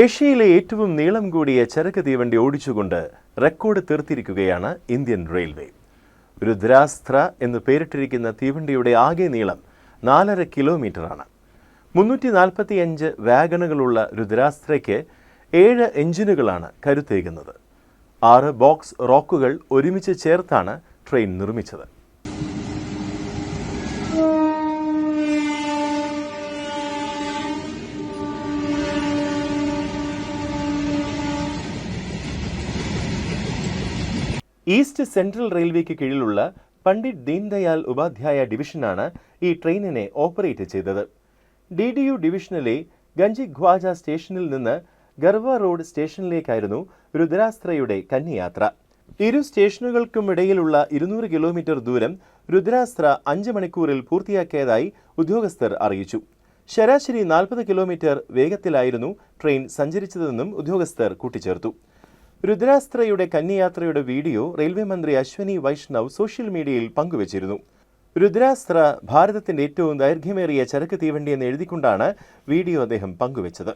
ഏഷ്യയിലെ ഏറ്റവും നീളം കൂടിയ ചരക്ക് തീവണ്ടി ഓടിച്ചുകൊണ്ട് റെക്കോർഡ് തീർത്തിരിക്കുകയാണ് ഇന്ത്യൻ റെയിൽവേ. രുദ്രാസ്ത്ര എന്ന് പേരിട്ടിരിക്കുന്ന തീവണ്ടിയുടെ ആകെ നീളം നാലര കിലോമീറ്ററാണ്. മുന്നൂറ്റി നാൽപ്പത്തിയഞ്ച് വാഗണുകളുള്ള രുദ്രാസ്ത്രയ്ക്ക് ഏഴ് എഞ്ചിനുകളാണ് കരുത്തേകുന്നത്. ആറ് ബോക്സ് റോക്കുകൾ ഒരുമിച്ച് ചേർത്താണ് ട്രെയിൻ നിർമ്മിച്ചത്. ഈസ്റ്റ് സെൻട്രൽ റെയിൽവേക്ക് കീഴിലുള്ള പണ്ഡിറ്റ് ദീൻദയാൽ ഉപാധ്യായ ഡിവിഷനാണ് ഈ ട്രെയിനിനെ ഓപ്പറേറ്റ് ചെയ്തത്. ഡി ഡി യു ഡിവിഷനിലെ ഗഞ്ചി ഖ്വാജ സ്റ്റേഷനിൽ നിന്ന് ഗർവ റോഡ് സ്റ്റേഷനിലേക്കായിരുന്നു രുദ്രാസ്ത്രയുടെ കന്നിയാത്ര. ഇരു സ്റ്റേഷനുകൾക്കുമിടയിലുള്ള ഇരുന്നൂറ് കിലോമീറ്റർ ദൂരം രുദ്രാസ്ത്ര അഞ്ച് മണിക്കൂറിൽ പൂർത്തിയാക്കിയതായി ഉദ്യോഗസ്ഥർ അറിയിച്ചു. ശരാശരി നാൽപ്പത് കിലോമീറ്റർ വേഗത്തിലായിരുന്നു ട്രെയിൻ സഞ്ചരിച്ചതെന്നും ഉദ്യോഗസ്ഥർ കൂട്ടിച്ചേർത്തു. രുദ്രാസ്ത്രയുടെ കന്യയാത്രയുടെ വീഡിയോ റെയിൽവേ മന്ത്രി അശ്വനി വൈഷ്ണവ് സോഷ്യൽ മീഡിയയിൽ പങ്കുവച്ചിരുന്നു. രുദ്രാസ്ത്ര ഭാരതത്തിന്റെ ഏറ്റവും ദൈർഘ്യമേറിയ ചരക്ക് തീവണ്ടി എന്ന് എഴുതിക്കൊണ്ടാണ് വീഡിയോ അദ്ദേഹം പങ്കുവച്ചത്.